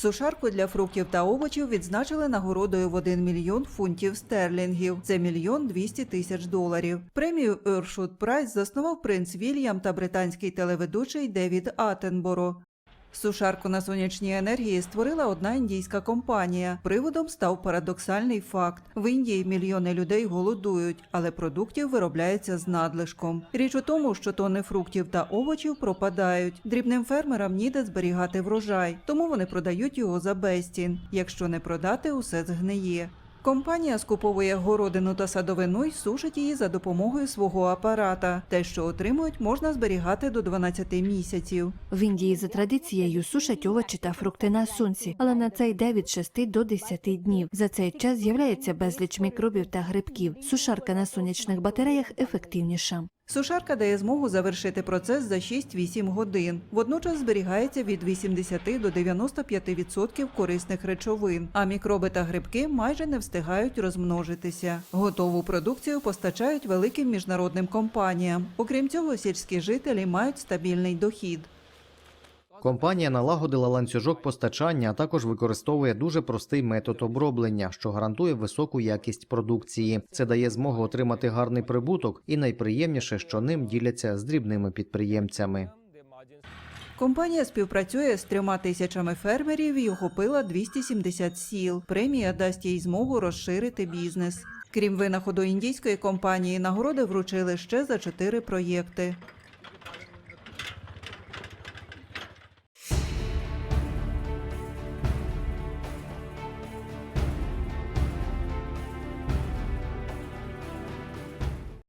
Сушарку для фруктів та овочів відзначили нагородою в 1 мільйон фунтів стерлінгів. Це мільйон 200 тисяч доларів. Премію Ершут Прайс заснував принц Вільям та британський телеведучий Девід Аттенборо. Сушарку на сонячній енергії створила одна індійська компанія. Приводом став парадоксальний факт: в Індії мільйони людей голодують, але продуктів виробляється з надлишком. Річ у тому, що тони фруктів та овочів пропадають. Дрібним фермерам ніде зберігати врожай, тому вони продають його за безцін. Якщо не продати, усе згниє. Компанія скуповує городину та садовину й сушить її за допомогою свого апарата. Те, що отримують, можна зберігати до 12 місяців. В Індії за традицією сушать овочі та фрукти на сонці, але на це йде від 6 до 10 днів. За цей час з'являється безліч мікробів та грибків. Сушарка на сонячних батареях ефективніша. Сушарка дає змогу завершити процес за 6-8 годин. Водночас зберігається від 80 до 95% корисних речовин, а мікроби та грибки майже не встигають розмножитися. Готову продукцію постачають великим міжнародним компаніям. Окрім цього, сільські жителі мають стабільний дохід. Компанія налагодила ланцюжок постачання, а також використовує дуже простий метод оброблення, що гарантує високу якість продукції. Це дає змогу отримати гарний прибуток, і найприємніше, що ним діляться з дрібними підприємцями. Компанія співпрацює з трьома тисячами фермерів і охопила 270 сіл. Премія дасть їй змогу розширити бізнес. Крім винаходу індійської компанії, нагороди вручили ще за чотири проєкти.